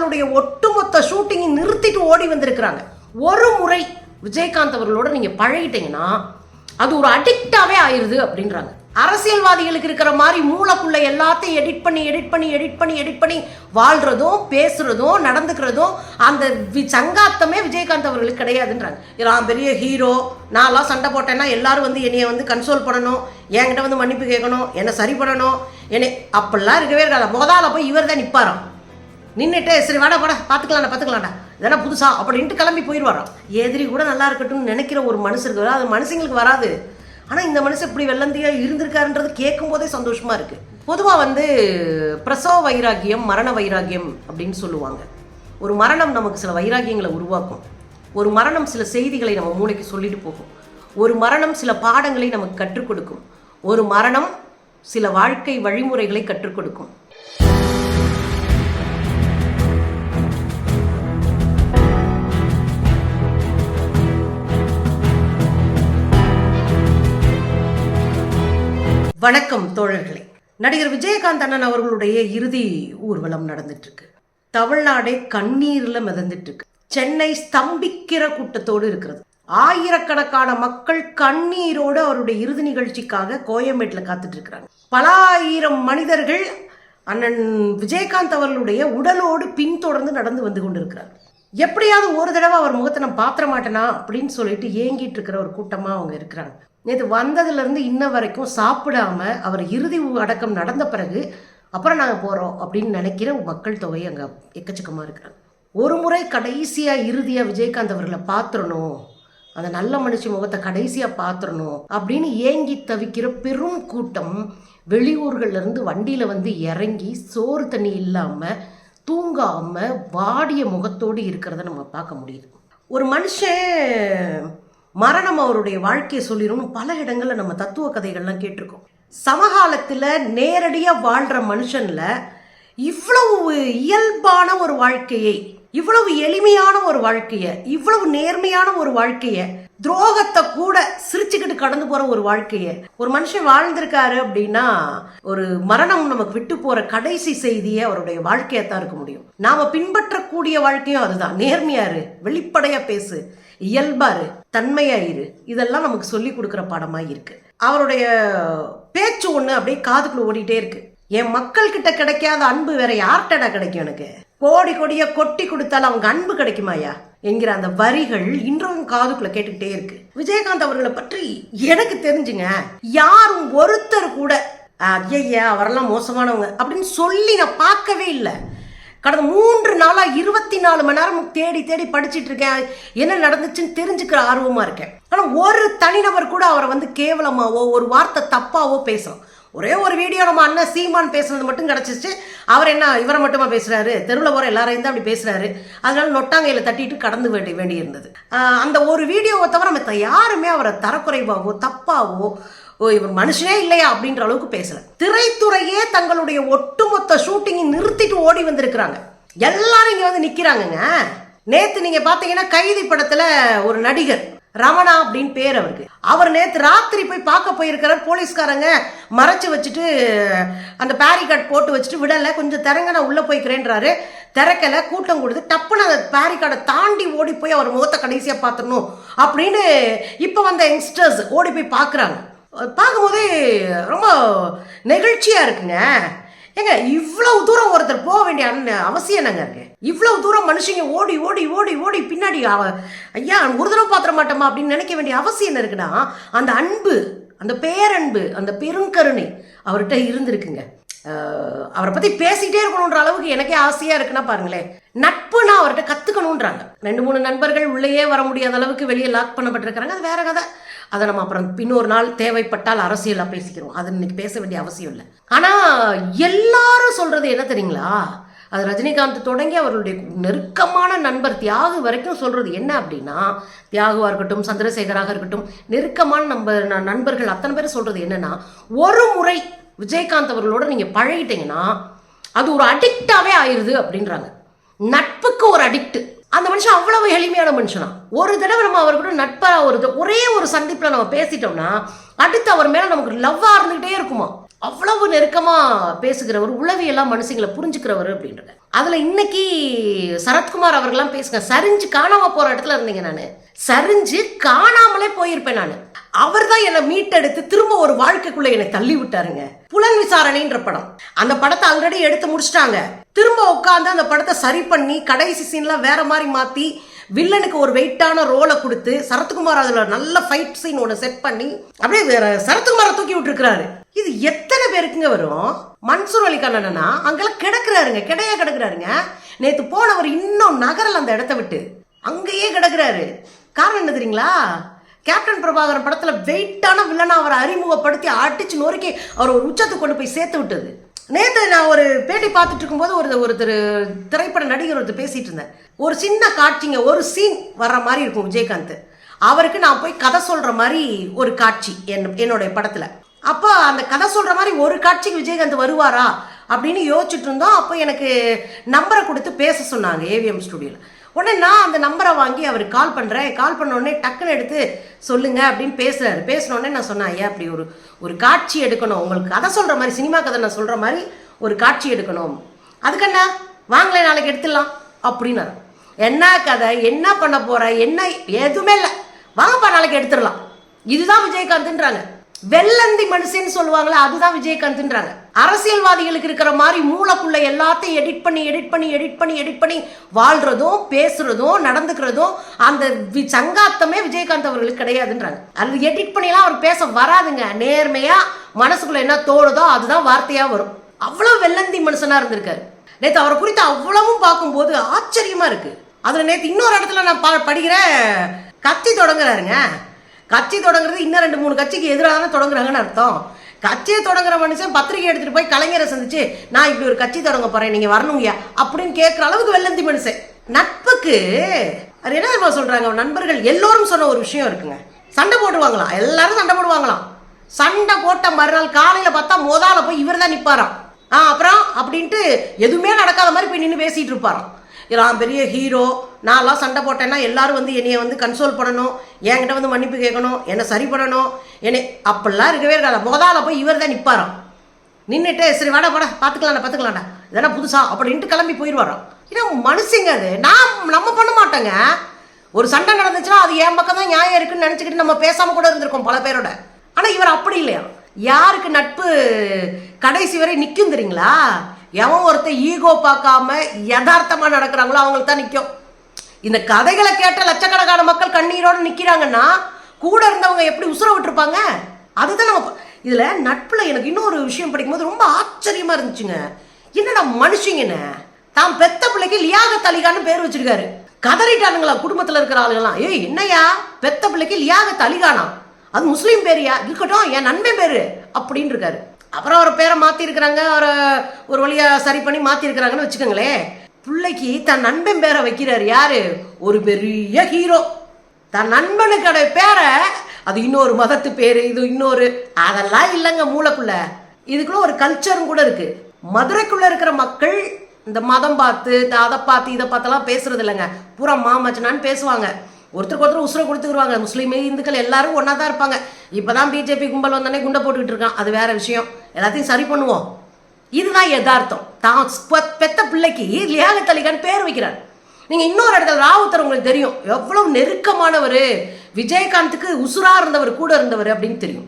தங்களுடைய ஒட்டுமொத்த ஷூட்டிங்கை நிறுத்திட்டு ஓடி வந்திருக்கிறாங்க. ஒரு முறை விஜயகாந்த் அவர்களோட நீங்கள் பழகிட்டீங்கன்னா அது ஒரு அடிக்டாகவே ஆயிடுது அப்படின்றாங்க. அரசியல்வாதிகளுக்கு இருக்கிற மாதிரி மூளைக்குள்ள எல்லாத்தையும் எடிட் பண்ணி எடிட் பண்ணி எடிட் பண்ணி எடிட் பண்ணி வாழ்றதும் பேசுறதும் நடந்துக்கிறதும் அந்த வி- சங்காத்தமே விஜயகாந்த் அவர்களுக்கு கிடையாதுன்றாங்க. நான் பெரிய ஹீரோ நான்லாம் சண்டை போட்டேன்னா எல்லாரும் வந்து என்னைய வந்து கன்சோல் பண்ணணும். என்கிட்ட வந்து மன்னிப்பு கேட்கணும். என்னை சரி பண்ணணும் என்னை அப்படிலாம் இருக்கவே இருக்காது. முதல்ல போய் இவர் தான் நிற்பாராம் நின்றுட்டு சரி வாடா வாடா பார்த்துக்கலாம்டா பார்த்துக்கலாம்டா இதெல்லாம் புதுசா? அப்படின்ட்டு கிளம்பி போயிடுவாராம் எதிரி கூட நல்லா இருக்கட்டும்னு நினைக்கிற ஒரு மனுஷருக்கு அது மனுஷங்களுக்கு வராது. ஆனால் இந்த மனுஷன் இப்படி வெள்ளந்தியாக இருந்திருக்காருன்றது கேட்கும் போதே சந்தோஷமாக இருக்குது பொதுவாக வந்து பிரசவ வைராக்கியம் மரண வைராக்கியம் அப்படின்னு சொல்லுவாங்க. ஒரு மரணம் நமக்கு சில வைராக்கியங்களை உருவாக்கும். ஒரு மரணம் சில செய்திகளை நம்ம மூளைக்கு சொல்லிட்டு போகும். ஒரு மரணம் சில பாடங்களை நமக்கு கற்றுக் கொடுக்கும். ஒரு மரணம் சில வாழ்க்கை வழிமுறைகளை கற்றுக் கொடுக்கும். வணக்கம் தோழர்களே. நடிகர் விஜயகாந்த் அண்ணன் அவர்களுடைய இறுதி ஊர்வலம் நடந்துட்டு இருக்கு தமிழ்நாடே கண்ணீர்ல மிதந்துட்டு இருக்கு சென்னை ஸ்தம்பிக்கிற கூட்டத்தோடு இருக்கிறது. ஆயிரக்கணக்கான மக்கள் கண்ணீரோடு அவருடைய இறுதி நிகழ்ச்சிக்காக கோயம்பேட்டில் காத்துட்டு இருக்கிறாங்க பல ஆயிரம் மனிதர்கள் அண்ணன் விஜயகாந்த் அவர்களுடைய உடலோடு பின்தொடர்ந்து நடந்து வந்து கொண்டிருக்கிறார். எப்படியாவது ஒரு தடவை அவர் முகத்தை நான் பாத்திர மாட்டேனா அப்படின்னு சொல்லிட்டு ஏங்கிட்டு இருக்கிற ஒரு கூட்டமாக அவங்க இருக்கிறாங்க. நேற்று வந்ததுலேருந்து இன்ன வரைக்கும் சாப்பிடாம அவர் இறுதி அடக்கம் நடந்த பிறகு அப்புறம் நாங்கள் போகிறோம் அப்படின்னு நினைக்கிற மக்கள் தொகை அங்கே எக்கச்சக்கமாக இருக்கிறாங்க. ஒரு முறை கடைசியாக இறுதியாக விஜயகாந்த் அவர்களை பார்த்துடணும் அந்த நல்ல மனுஷ முகத்தை கடைசியாக பார்த்துடணும் அப்படின்னு ஏங்கி தவிக்கிற பெரும் கூட்டம் வெளியூர்கள்லேருந்து வண்டியில் வந்து இறங்கி சோறு தண்ணி இல்லாமல் தூங்காமல் வாடிய முகத்தோடு இருக்கிறத நம்ம பார்க்க முடியுது. ஒரு மனுஷன் மரணம் அவருடைய வாழ்க்கையை சொல்லிடும்னு பல இடங்களில் நம்ம தத்துவ கதைகள்லாம் கேட்டிருக்கோம். சமகாலத்தில் நேரடியாக வாழ்கிற மனுஷனில் இவ்வளவு இயல்பான ஒரு வாழ்க்கையை இவ்வளவு எளிமையான ஒரு வாழ்க்கையை இவ்வளவு நேர்மையான ஒரு வாழ்க்கையை துரோகத்தை கூட சிரிச்சுக்கிட்டு கடந்து போற ஒரு வாழ்க்கையை ஒரு மனுஷன் வாழ்ந்திருக்காரு அப்படின்னா ஒரு மரணம் நமக்கு விட்டு போற கடைசி செய்தியே அவருடைய வாழ்க்கையா தான் இருக்க முடியும். நாம பின்பற்றக்கூடிய வாழ்க்கையும் அதுதான். நேர்மையாரு வெளிப்படையா பேசு இயல்பாரு தன்மையாயிரு. இதெல்லாம் நமக்கு சொல்லி கொடுக்குற பாடமாக இருக்கு அவருடைய பேச்சு ஒன்று அப்படியே காதுக்குள்ள ஓடிட்டே இருக்கு. என் மக்கள்கிட்ட கிடைக்காத அன்பு வேற யார்கிட்டடா கிடைக்கும் எனக்கு? கோடி கோடியா கொட்டி கொடுத்தாலும் அவங்க அன்பு கிடைக்குமாயா என்கிற அந்த வரிகள் இன்றும் காதுக்குள்ள கேட்டுக்கிட்டே இருக்கு. விஜயகாந்த் அவர்களை பற்றி எனக்கு தெரிஞ்சுங்க. யாரும் ஒருத்தர் கூட ஐயா அவரெல்லாம் மோசமானவங்க அப்படின்னு சொல்லி நான் பார்க்கவே இல்லை. கடந்த மூன்று நாளாக இருபத்தி நாலு மணி நேரம் தேடி தேடி படிச்சுட்டு இருக்கேன். என்ன நடந்துச்சுன்னு தெரிஞ்சுக்கிற ஆர்வமாக இருக்கேன். ஆனால் ஒரு தனிநபர் கூட அவரை வந்து கேவலமாவோ ஒரு வார்த்தை தப்பாவோ பேசலாம் ஒரே ஒரு வீடியோ நம்ம அண்ணன் சீமான் பேசுனது மட்டும் கிடச்சிச்சு அவர் என்ன இவரை மட்டுமா பேசுகிறாரு தெருவில் போகிற எல்லாரையும் தான் அப்படி பேசுகிறாரு அதனால நொட்டாங்கையில் தட்டிட்டு கடந்து வேண்டி வேண்டி இருந்தது அந்த ஒரு வீடியோவை தவிர மற்ற யாருமே அவரை தரக்குறைவாகவோ தப்பாவோ இவர் மனுஷனே இல்லையா அப்படின்ற அளவுக்கு பேசல. திரைத்துறையே தங்களுடைய ஒட்டுமொத்த ஷூட்டிங்கை நிறுத்திட்டு ஓடி வந்திருக்கிறாங்க. எல்லாரும் இங்க வந்து நிக்கிறாங்கங்க. நேத்து நீங்க பாத்தீங்கன்னா கைதி படத்துல ஒரு நடிகர் ரமணா அப்படின்னு பேர் அவருக்கு. அவர் நேற்று ராத்திரி போய் பார்க்க போயிருக்கிறார் போலீஸ்காரங்க மறைச்சு வச்சுட்டு அந்த பேரிகார்ட் போட்டு வச்சுட்டு விடலை கொஞ்சம் திறங்க நான் உள்ளே போய்க்கிறேன்றாரு. திறக்கல கூட்டம் கொடுத்து டப்புன்னு அந்த பேரிகார்டை தாண்டி ஓடி போய் அவர் முகத்தை கடைசியாக பார்த்துடணும் அப்படின்னு இப்போ வந்த யங்ஸ்டர்ஸ் ஓடி போய் பார்க்குறாங்க. பார்க்கும்போதே ரொம்ப நெகிழ்ச்சியாக இருக்குங்க. ஏங்க இவ்வளவு தூரம் ஒருத்தர் போக வேண்டிய அண்ண- அவசியம் என்னங்க இருக்கு? இவ்வளவு தூரம் மனுஷங்க ஓடி ஓடி ஓடி ஓடி பின்னாடி அவ- ஐயா ஒரு தடவை பாத்திர மாட்டோமா அப்படின்னு நினைக்க வேண்டிய அவசியம் என்ன இருக்குன்னா அந்த அன்பு அந்த பேரன்பு அந்த பெருங்கருணை அவர்கிட்ட இருந்திருக்குங்க. அவரை பத்தி பேசிட்டே இருக்கணுன்ற அளவுக்கு எனக்கே ஆசையா இருக்குன்னா பாருங்களேன். நட்புனா அவர்கிட்ட கற்றுக்கணுன்றாங்க ரெண்டு மூணு நண்பர்கள் உள்ளேயே வர முடியாத அளவுக்கு வெளியே லாக் பண்ணப்பட்டிருக்கிறாங்க. அது வேற கதை. அதை நம்ம அப்புறம் பின்னொரு நாள் தேவைப்பட்டால் அரசியலாக பேசிக்கிறோம். அது இன்னைக்கு பேச வேண்டிய அவசியம் இல்லை. ஆனால் எல்லாரும் சொல்கிறது என்ன தெரியுங்களா? அது ரஜினிகாந்த் தொடங்கி அவர்களுடைய நெருக்கமான நண்பர் தியாகு வரைக்கும் சொல்கிறது என்ன அப்படின்னா தியாகுவாக இருக்கட்டும் சந்திரசேகராக இருக்கட்டும் நெருக்கமான நம்ப நண்பர்கள் அத்தனை பேர் சொல்கிறது என்னென்னா ஒரு முறை விஜயகாந்த் அவர்களோட நீங்கள் பழகிட்டீங்கன்னா அது ஒரு அடிக்டாகவே ஆயிடுது அப்படின்றாங்க. நட்புக்கு ஒரு அடிக்ட் அந்த மனுஷன் அவ்வளவு எளிமையான மனுஷனா. ஒரு தடவை நம்ம அவர் கூட நட்பா ஒரு ஒரே ஒரு சந்திப்புல நம்ம பேசிட்டோம்னா அடுத்து அவர் மேல நமக்கு லவ்வா இருந்துகிட்டே இருக்குமா. அவ்வளவு நெருக்கமா பேசுகிறவர் உளவியெல்லாம் மனுஷங்களை புரிஞ்சுக்கிறவர் அப்படின்றது. அதுல இன்னைக்கு சரத்குமார் அவர்கள்லாம் பேசுங்க சரிஞ்சு காணாம போற இடத்துல இருந்தீங்க நானு. சரிஞ்சு காணாமலே போயிருப்பேன் நானு. அவர் தான் என்னை மீட்டெடுத்து திரும்ப ஒரு வாழ்க்கைக்குள்ள என்னை தள்ளி விட்டாருங்க புலன் விசாரணைன்ற படம். அந்த படத்தை ஆல்ரெடி எடுத்து முடிச்சிட்டாங்க. திரும்ப உட்காந்து அந்த படத்தை சரி பண்ணி கடைசி சீன்லாம் வேற மாதிரி மாற்றி வில்லனுக்கு ஒரு வெயிட்டான ரோலை கொடுத்து சரத்குமார் அதில் நல்ல ஃபைட் சீன் ஒன்று செட் பண்ணி அப்படியே வேற சரத்குமாரை தூக்கி விட்டுருக்கிறாரு. இது எத்தனை பேருக்குங்க வரும்? மன்சூர் அலி கண்ணனா அங்கெல்லாம் கிடக்குறாருங்க கிடையா கிடக்குறாருங்க. நேற்று போனவர் இன்னும் நகரல் அந்த இடத்த விட்டு அங்கேயே கிடக்குறாரு. காரணம் என்ன தெரியுங்களா? கேப்டன் பிரபாகரன் படத்தில் வெயிட்டான வில்லனை அவரை அறிமுகப்படுத்தி அடிச்சு நொறுக்கி அவர் ஒரு உச்சத்தை கொண்டு போய் சேர்த்து விட்டது. நேற்று நான் ஒரு பேட்டி பார்த்துட்டு இருக்கும்போது ஒரு ஒருத்தர் திரைப்பட நடிகர் ஒருத்தர் பேசிகிட்டு இருந்தேன் ஒரு சின்ன காட்சிங்க ஒரு சீன் வர்ற மாதிரி இருக்கும் விஜயகாந்த். அவருக்கு நான் போய் கதை சொல்கிற மாதிரி ஒரு காட்சி என் என்னுடைய படத்தில். அப்போ அந்த கதை சொல்கிற மாதிரி ஒரு காட்சிக்கு விஜயகாந்த் வருவாரா அப்படின்னு யோசிச்சுட்டு இருந்தோம். அப்போ எனக்கு நம்பரை கொடுத்து பேச சொன்னாங்க ஏவிஎம் ஸ்டுடியோவில் உடனே நான் அந்த நம்பரை வாங்கி அவருக்கு கால் பண்ணுறேன் கால் பண்ண உடனே டக்குன்னு எடுத்து சொல்லுங்க அப்படின்னு பேசுறாரு. பேசினோடனே நான் சொன்னேன் ஐயா அப்படி ஒரு ஒரு காட்சி எடுக்கணும். உங்களுக்கு கதை சொல்கிற மாதிரி சினிமா கதை நான் சொல்கிற மாதிரி ஒரு காட்சி எடுக்கணும். அதுக்கண்ணா வாங்களே நாளைக்கு எடுத்துடலாம். அப்படின்னாரு. என்ன கதை? என்ன பண்ண போற? என்ன? எதுவுமே இல்லை. வாங்கப்பா நாளைக்கு எடுத்துடலாம். இதுதான் விஜயகாந்த்ன்றாங்க. வெள்ளந்தி மனுஷன்னு சொல்லுவாங்களே அதுதான் விஜயகாந்த்ன்றாங்க. அரசியல்வாதிகளுக்கு இருக்கிற மாதிரி மூளைக்குள்ள எல்லாத்தையும் எடிட் பண்ணி எடிட் பண்ணி எடிட் பண்ணி எடிட் பண்ணி வாழ்றதும் பேசுறதும் நடந்துக்கிறதும் அந்த வி- சங்காத்தமே விஜயகாந்த் அவர்களுக்கு கிடையாதுன்றாங்க. அது எடிட் பண்ணிலாம் அவர் பேச வராதுங்க. நேர்மையா மனசுக்குள்ள என்ன தோணுதோ அதுதான் வார்த்தையா வரும். அவ்வளவு வெள்ளந்தி மனுஷனா இருந்திருக்காரு. நேற்று அவரை குறித்து அவ்வளவும் பார்க்கும்போது ஆச்சரியமா இருக்கு. அதுல நேற்று இன்னொரு இடத்துல நான் ப- படிக்கிறேன். கத்தி தொடங்குறாருங்க. கட்சி தொடங்குறது இன்னும் ரெண்டு மூணு கட்சிக்கு எதிராக தானே தொடங்குறாங்கன்னு அர்த்தம். கட்சியை தொடங்குற மனுஷன் பத்திரிகை எடுத்துகிட்டு போய் கலைஞரை சந்திச்சு நான் இப்படி ஒரு கட்சி தொடங்க போகிறேன் நீங்கள் வரணுங்கயா அப்படின்னு கேட்குற அளவுக்கு வெள்ளந்தி மனுஷன். நட்புக்கு அது என்ன தெரியுமா சொல்றாங்க? நண்பர்கள் எல்லோரும் சொன்ன ஒரு விஷயம் இருக்குங்க. சண்டை போட்டுருவாங்களாம். எல்லாரும் சண்டை போடுவாங்களாம். சண்டை போட்ட மறுநாள் காலையில் பார்த்தா மோதால போய் இவர் தான் நிற்பாராம் ஆ அப்புறம் அப்படின்ட்டு எதுவுமே நடக்காத மாதிரி போய் நின்று பேசிகிட்டு இருப்பாராம். நான் பெரிய ஹீரோ நான்லாம் சண்டை போட்டேன்னா எல்லாரும் வந்து என்னையை வந்து கன்சோல் பண்ணணும். என்கிட்ட வந்து மன்னிப்பு கேட்கணும். என்னை சரி பண்ணணும். என்னை அப்படிலாம் இருக்கவே இருக்காது. முதல்ல போய் இவர் தான் நிற்பாராம் நின்றுட்டு சரி வாடா வாடா பார்த்துக்கலாம்டா பார்த்துக்கலாம்டா இதெல்லாம் புதுசா? அப்படின்ட்டு கிளம்பி போயிடுவாராம் ஏன்னா மனுஷங்க அது. நான் நம்ம பண்ண மாட்டோங்க. ஒரு சண்டை நடந்துச்சுன்னா அது என் பக்கம் தான் நியாயம் இருக்குன்னு நினச்சிக்கிட்டு நம்ம பேசாமல் கூட இருந்திருக்கோம் பல பேரோட. ஆனால் இவர் அப்படி இல்லையா? யாருக்கு நட்பு கடைசி வரை நிற்கும் தெரியுங்களா? எவன் ஒருத்தன் ஈகோ பார்க்காம யதார்த்தமாக நடக்கிறாங்களோ அவங்களுக்கு தான் நிற்கும் இந்த கதைகளை கேட்ட லட்சக்கணக்கான மக்கள் கண்ணீரோடு நிற்கிறாங்கன்னா கூட இருந்தவங்க எப்படி உசுர விட்டுருப்பாங்க? அதுதான் நம்ம இதில் நட்பில் எனக்கு இன்னொரு விஷயம் படிக்கும்போது ரொம்ப ஆச்சரியமாக இருந்துச்சுங்க. என்னடா மனுஷங்கன்னு தான் பெத்த பிள்ளைக்கு லியாக தலிகான்னு பேர் வச்சிருக்காரு. கதறிட்டானுங்களா குடும்பத்தில் இருக்கிற ஆளுங்களாம் ஏய் என்னையா பெத்த பிள்ளைக்கு லியாக தலிகானா அது முஸ்லீம் பேரியா இருக்கட்டும் என் நண்பன் பேரு. அப்படின்னு இருக்காரு அப்புறம் அவர் பேரை மாற்றிருக்கிறாங்க அவரை ஒரு வழியாக சரி பண்ணி மாற்றிருக்கிறாங்கன்னு வச்சுக்கோங்களேன் பிள்ளைக்கு தன் நண்பன் பேரை வைக்கிறார் யார்? ஒரு பெரிய ஹீரோ. தன் நண்பனுக்கோட பேரை அது இன்னொரு மதத்து பேர் இது இன்னொரு அதெல்லாம் இல்லைங்க மூளைக்குள்ள. இதுக்குள்ள ஒரு கல்ச்சரும் கூட இருக்குது மதுரைக்குள்ளே இருக்கிற மக்கள் இந்த மதம் பார்த்து இந்த அதை பார்த்து இதை பார்த்தெல்லாம் பேசுறது இல்லைங்க. பூரா மாமச்சனான்னு பேசுவாங்க. ஒருத்தருக்கு ஒருத்தர் உசுரை கொடுத்துக்குருவாங்க. முஸ்லீம் இந்துக்கள் எல்லாரும் ஒன்றா தான் இருப்பாங்க. இப்போதான் பிஜேபி கும்பல் வந்தோடனே குண்டை போட்டுக்கிட்டு இருக்கான். அது வேற விஷயம். எல்லாத்தையும் சரி பண்ணுவோம். இதுதான் யதார்த்தம். தான் பெ- பெத்த பிள்ளைக்கு லியாக தலிகான்னு பேர் வைக்கிறார். நீங்கள் இன்னொரு இடத்துல ராவுத்தர் உங்களுக்கு தெரியும். எவ்வளவு நெருக்கமானவர். விஜயகாந்துக்கு உசுரா இருந்தவர் கூட இருந்தவர் அப்படின்னு தெரியும்.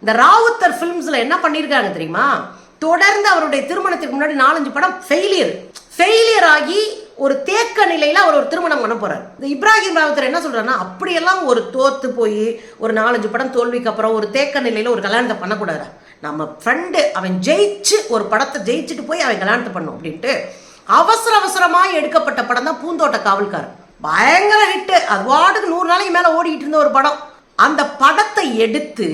இந்த ராவுத்தர் ஃபிலிம்ஸில் என்ன பண்ணியிருக்காங்க தெரியுமா? தொடர்ந்து அவருடைய திருமணத்துக்கு முன்னாடி நாலஞ்சு படம் ஃபெயிலியர் ஃபெயிலியர் ஆகி ஒரு தேக்க நிலையில் அவர் ஒரு திருமணம் பண்ண போகிறார் இந்த இப்ராஹிம் ராவத்தர் என்ன சொல்கிறாருன்னா அப்படியெல்லாம் ஒரு தோத்து போய் ஒரு நாலஞ்சு படம் தோல்விக்கு அப்புறம் ஒரு தேக்க நிலையில் ஒரு கல்யாணத்தை பண்ணக்கூடாது. நம்ம ஃப்ரெண்டு அவன் ஜெயிச்சு ஒரு படத்தை ஜெயிச்சுட்டு போய் அவன் கல்யாணத்தை பண்ணும் அப்படின்ட்டு அவசர அவசரமாக எடுக்கப்பட்ட படம் தான் பூந்தோட்ட காவல்கார் பயங்கர ஹிட்டு அது வாட்டுக்கு நூறு நாளைக்கு மேலே ஓடிக்கிட்டு இருந்த ஒரு படம். அந்த படத்தை எடுத்து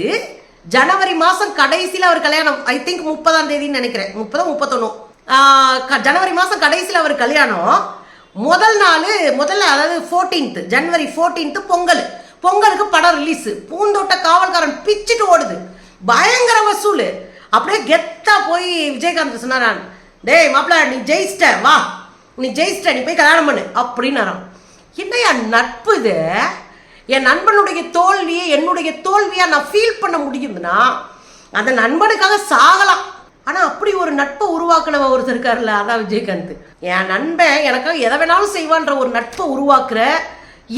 ஜனவரி மாதம் கடைசியில் அவர் கல்யாணம் ஐ திங்க் முப்பதாம் தேதின்னு நினைக்கிறேன். முப்பதோ முப்பத்தொன்னு. ஜனவரி மாதம் கடைசியில் அவர் கல்யாணம். முதல் நாள் முதல்ல அதாவது ஃபோர்டீன்த்து ஜனவரி ஃபோர்டீன்த்து பொங்கல். பொங்கலுக்கு படம் ரிலீஸ் பூந்தோட்ட காவல்காரன் பிச்சுட்டு ஓடுது. பயங்கர வசூல். அப்படியே கெத்தா போய் விஜயகாந்த் சொன்னாரான் டேய் மாப்பிள்ள நீ ஜெயிச்சிட்ட வா. நீ ஜெயிச்சிட்ட நீ போய் கல்யாணம் பண்ணு. அப்படின்னாராம். என்னையா நட்பு இது? என் நண்பனுடைய தோல்வியை என்னுடைய தோல்வியாக நான் ஃபீல் பண்ண முடியுதுன்னா அந்த நண்பனுக்காக சாகலாம். ஆனால் அப்படி ஒரு நட்பை உருவாக்குனவ ஒருத்தர் இருக்காருல்ல அதான் விஜயகாந்த். என் நண்பன் எனக்காக எதை வேணாலும் செய்வான்ற ஒரு நட்பை உருவாக்குற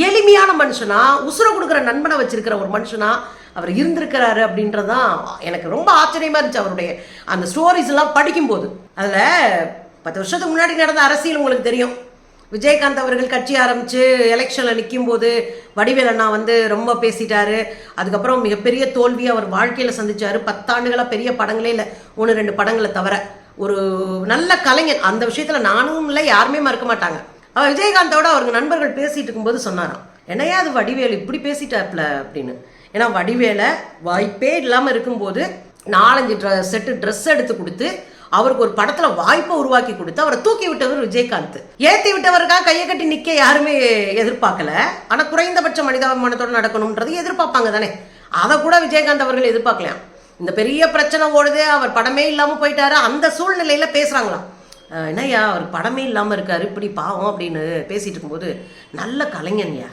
எளிமையான மனுஷனா உசுர கொடுக்குற நண்பனை வச்சிருக்கிற ஒரு மனுஷனா அவர் இருந்திருக்கிறாரு அப்படின்றதான் எனக்கு ரொம்ப ஆச்சரியமா இருந்துச்சு அவருடைய அந்த ஸ்டோரிஸ் எல்லாம் படிக்கும்போது. அதுல பத்து வருஷத்துக்கு முன்னாடி நடந்த அரசியல் உங்களுக்கு தெரியும். விஜயகாந்த் அவர்கள் கட்சி ஆரம்பித்து எலெக்ஷனில் நிற்கும் போது வடிவேல் அண்ணா வந்து ரொம்ப பேசிட்டாரு. அதுக்கப்புறம் மிகப்பெரிய தோல்வி அவர் வாழ்க்கையில் சந்திச்சாரு. பத்தாண்டுகளாக பெரிய படங்களே இல்லை. ஒன்று ரெண்டு படங்களை தவிர. ஒரு நல்ல கலைஞன். அந்த விஷயத்தில் நானும் இல்லை யாருமே மறுக்க மாட்டாங்க. அவர் விஜயகாந்தோட அவருக்கு நண்பர்கள் பேசிட்டு இருக்கும்போது சொன்னாராம் என்னையா அது வடிவேல்? இப்படி பேசிட்டாப்ல? அப்படின்னு. ஏன்னா வடிவேலை வாய்ப்பே இல்லாமல் இருக்கும்போது நாலஞ்சு ட்ர செட்டு ட்ரெஸ் எடுத்து கொடுத்து அவருக்கு ஒரு படத்துல வாய்ப்பை உருவாக்கி கொடுத்து அவரை தூக்கி விட்டவர் விஜயகாந்த். ஏத்தி விட்டவருக்காக கையை கட்டி நிக்க யாருமே எதிர்பார்க்கல. ஆனா குறைந்தபட்ச மனிதாபிமானத்தோட நடக்கணும்ன்றது எதிர்பார்ப்பாங்க தானே. அதை கூட விஜயகாந்த் அவர்கள் எதிர்பார்க்கலாம் இந்த பெரிய பிரச்சனை ஓடுது அவர் படமே இல்லாம போயிட்டாரு அந்த சூழ்நிலையில பேசுறாங்களாம் என்னையா அவர் படமே இல்லாமல் இருக்காரு இப்படி பாவம் அப்படின்னு பேசிட்டு இருக்கும்போது நல்ல கலைஞன்யா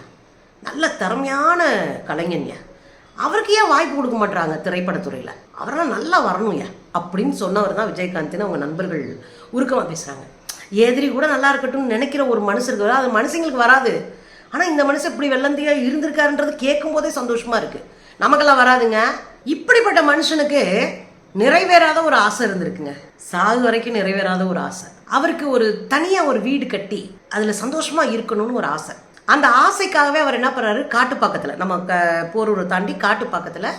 நல்ல திறமையான கலைஞன்யா. அவருக்கு ஏன் வாய்ப்பு கொடுக்க மாட்டாங்க திரைப்படத்துறையில்? அவரெல்லாம் நல்லா வரணும்யா. அப்படின்னு சொன்னவர் தான் விஜயகாந்த்னு அவங்க நண்பர்கள் உருக்கமாக பேசுகிறாங்க எதிரி கூட நல்லா இருக்கட்டும்னு நினைக்கிற ஒரு மனுஷருக்கு அது மனுஷங்களுக்கு வராது. ஆனால் இந்த மனுஷன் இப்படி வெள்ளந்தியாக இருந்திருக்காருன்றது கேட்கும் போதே சந்தோஷமாக இருக்குது நமக்கெல்லாம் வராதுங்க. இப்படிப்பட்ட மனுஷனுக்கு நிறைவேறாத ஒரு ஆசை இருந்திருக்குங்க. சாகு வரைக்கும் நிறைவேறாத ஒரு ஆசை. அவருக்கு ஒரு தனியாக ஒரு வீடு கட்டி அதில் சந்தோஷமாக இருக்கணும்னு ஒரு ஆசை. அந்த ஆசைக்காகவே அவர் என்ன பண்ணுறாரு காட்டுப்பாக்கத்தில் நம்ம க போரூரை தாண்டி காட்டுப்பாக்கத்தில்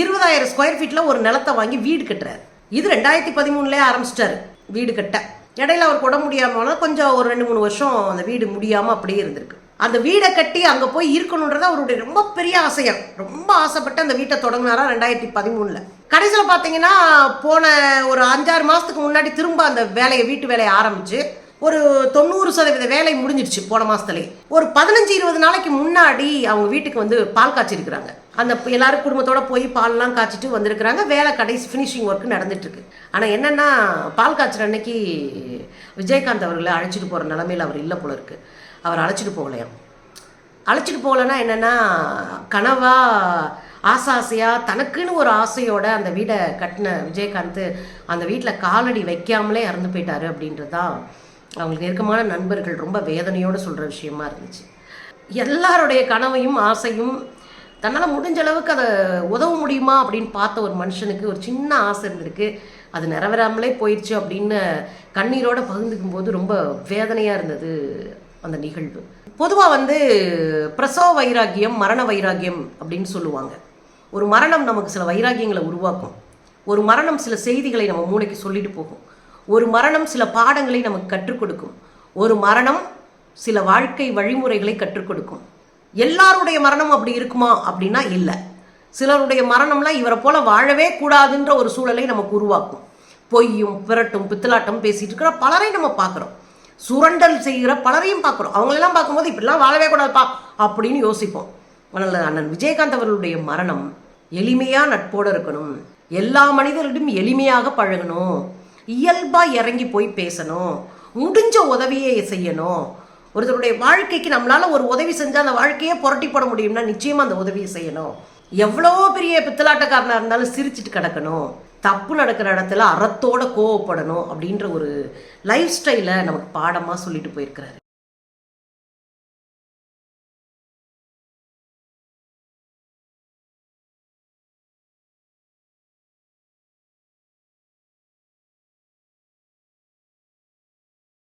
இருபதாயிரம் ஸ்கொயர் ஃபீட்டில் ஒரு நிலத்தை வாங்கி வீடு கட்டுறாரு. இது ரெண்டாயிரத்தி பதிமூணுலேயே ஆரம்பிச்சிட்டாரு. வீடு கட்ட. இடையில அவருக்கு உடம்பு முடியாமல் கொஞ்சம் ஒரு ரெண்டு மூணு வருஷம் அந்த வீடு முடியாமல் அப்படியே இருந்திருக்கு. அந்த வீடை கட்டி அங்கே போய் இருக்கணுன்றது அவருடைய ரொம்ப பெரிய ஆசையா. ரொம்ப ஆசைப்பட்டு அந்த வீட்டை தொடங்கினாரா ரெண்டாயிரத்தி பதிமூணில். கடைசியில் பார்த்தீங்கன்னா போன ஒரு அஞ்சாறு மாதத்துக்கு முன்னாடி திரும்ப அந்த வேலையை வீட்டு வேலையை ஆரம்பித்து ஒரு தொண்ணூறு சதவீத வேலை முடிஞ்சிடுச்சு போன மாதத்துலேயே ஒரு பதினஞ்சு இருபது நாளைக்கு முன்னாடி அவங்க வீட்டுக்கு வந்து பால் காய்ச்சிருக்கிறாங்க. அந்த எல்லாரும் குடும்பத்தோட போய் பால்லாம் காய்ச்சிட்டு வந்திருக்கிறாங்க. வேலை கடைசி ஃபினிஷிங் ஒர்க் நடந்துட்டு இருக்கு என்னென்னா என்னன்னா பால் காய்ச்சல் அன்னைக்கு விஜயகாந்த் அவர்களை அழைச்சிட்டு போகிற நிலமையில் அவர் இல்லை போல இருக்கு. அவர் அழைச்சிட்டு போகலையாம் அழைச்சிட்டு போகலன்னா என்னன்னா கனவா ஆசை ஆசையாக தனக்குன்னு ஒரு ஆசையோட அந்த வீடை கட்டின விஜயகாந்த் அந்த வீட்டில் காலடி வைக்காமலே இறந்து போயிட்டாரு அப்படின்றது தான் அவங்களுக்கு நெருக்கமான நண்பர்கள் ரொம்ப வேதனையோடு சொல்கிற விஷயமா இருந்துச்சு. எல்லாருடைய கனவையும் ஆசையும் தன்னால் முடிஞ்ச அளவுக்கு அதை உதவ முடியுமா அப்படின்னு பார்த்த ஒரு மனுஷனுக்கு ஒரு சின்ன ஆசை இருந்திருக்கு. அது நிறைவேறாமலே போயிடுச்சு அப்படின்னு கண்ணீரோட பகிர்ந்துக்கும் போது ரொம்ப வேதனையாக இருந்தது அந்த நிகழ்வு. பொதுவாக வந்து பிரசவ வைராக்கியம் மரண வைராக்கியம் அப்படின்னு சொல்லுவாங்க. ஒரு மரணம் நமக்கு சில வைராக்கியங்களை உருவாக்கும். ஒரு மரணம் சில செய்திகளை நம்ம மூளைக்கு சொல்லிட்டு போகும். ஒரு மரணம் சில பாடங்களை நமக்கு கற்றுக் கொடுக்கும். ஒரு மரணம் சில வாழ்க்கை வழிமுறைகளை கற்றுக் கொடுக்கும். எல்லாருடைய மரணம் அப்படி இருக்குமா அப்படின்னா இல்லை. சிலருடைய மரணம்லாம் இவரை போல வாழவே கூடாதுன்ற ஒரு சூழலை நமக்கு உருவாக்கும். பொய்யும் பிறட்டும் பித்தலாட்டம் பேசிட்டு இருக்கிற பலரை நம்ம பார்க்குறோம். சுரண்டல் செய்கிற பலரையும் பார்க்குறோம். அவங்களெல்லாம் பார்க்கும்போது இப்படிலாம் வாழவே கூடாதுப்பா அப்படின்னு யோசிப்போம். அதனால் அண்ணன் விஜயகாந்த் அவர்களுடைய மரணம் எளிமையாக நட்போடு இருக்கணும். எல்லா மனிதர்களிடம் எளிமையாக பழகணும். இயல்பாக இறங்கி போய் பேசணும். முடிஞ்ச உதவியை செய்யணும். ஒருத்தருடைய வாழ்க்கைக்கு நம்மளால் ஒரு உதவி செஞ்சால் அந்த வாழ்க்கையே புரட்டி போட முடியும்னா நிச்சயமாக அந்த உதவியை செய்யணும். எவ்வளோ பெரிய பித்தலாட்டக்காரனாக இருந்தாலும் சிரிச்சிட்டு கிடக்கணும். தப்பு நடக்கிற இடத்துல அறத்தோட கோவப்படணும் அப்படின்ற ஒரு லைஃப் ஸ்டைலை நமக்கு பாடமாக சொல்லிட்டு போயிருக்கிறாரு.